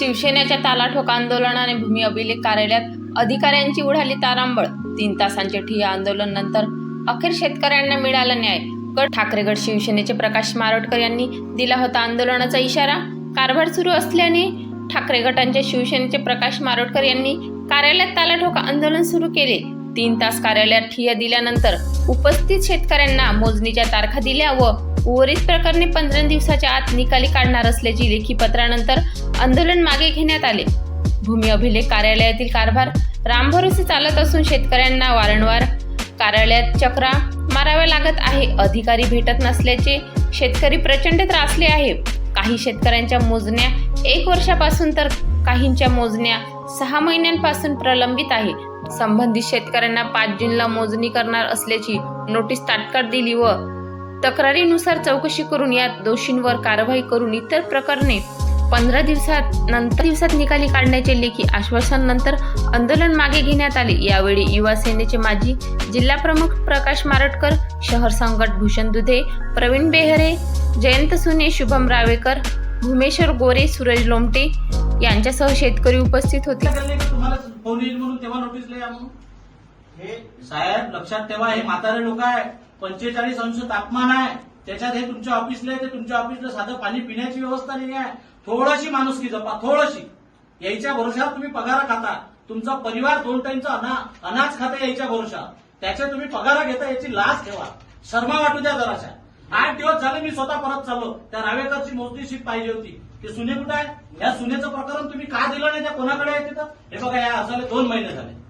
शिवसेनेच्या तालाठोक आंदोलनाने भूमी अभिलेख कार्यालयात अधिकाऱ्यांची उडाली तारांबळ. तीन तासांचे ठिय्या आंदोलन नंतर अखेर शेतकऱ्यांना मिळाला न्याय. गट ठाकरेगड शिवसेनेचे प्रकाश मारोटकर यांनी दिला होता आंदोलनाचा इशारा. कारभार सुरू असल्याने ठाकरे गटांच्या शिवसेनेचे प्रकाश मारोटकर यांनी कार्यालयात तालाठोक आंदोलन सुरू केले. तीन तास कार्यालयात ठिय्या दिल्यानंतर उपस्थित शेतकऱ्यांना मोजणीच्या तारखा दिल्या व उर्वरित प्रकरणी पंधरा दिवसाच्या आत निकाली काढणार असल्याची लेखी पत्रानंतर आंदोलन मागे घेण्यात आले. भूमी अभिलेख कार्यालयातील कारभार रामभरोसे चालत असून शेतकऱ्यांना वारंवार कार्यालयात चक्रा माराव्या लागत आहे. अधिकारी भेटत नसल्याचे शेतकरी प्रचंड त्रासले आहे. काही शेतकऱ्यांच्या मोजण्या एक वर्षापासून तर काहींच्या मोजण्या सहा महिन्यांपासून प्रलंबित आहे. संबंधित शेतकऱ्यांना पाच जूनला मोजणी करणार असल्याची नोटीस तात्काळ दिली व तक्रारीनुसार चौकशी करून या दोषींवर कारवाई करून इतर प्रकरणे पंधरा दिवसात नंतर दिवसात निकाली काढण्याचे लेखी आश्वासन नंतर आंदोलन मागे घेण्यात आले. यावेळी युवा सेनेचे माजी जिल्हा प्रमुख प्रकाश मारटकर शहर संघट भूषण दुधे प्रवीण बेहरे जयंत सुने शुभम रावेकर भूमेश्वर गोरे सूरज लोमटे यांच्यासह शेतकरी उपस्थित होते. साहेब लक्षात ठेवा हे म्हातारे लोक आहे. पंचेचाळीस अंश तापमान आहे. त्याच्यात हे तुमच्या ऑफिसला आहे ते तुमच्या ऑफिसला साधं पाणी पिण्याची व्यवस्था नाही आहे. थोडीशी माणुसकी जपा थोडीशी. यायच्या भरोशावर तुम्ही पगार खाता. तुमचा परिवार दोन टाईमचा अना अनाज खाता यायच्या भरोशावर त्याच्या तुम्ही पगार घेता याची लाच ठेवा. शर्मा वाटू द्या जराशा. आठ दिवस झाले मी स्वतः परत चाललो. त्या रावेकरची मोजणी शीट पाहिजे होती. ते सुने कुठं आहे? या सुनेचं प्रकरण तुम्ही का दिलं नाही त्या कोणाकडे आहे तिथं? हे बघा या झाले दोन महिने झाले.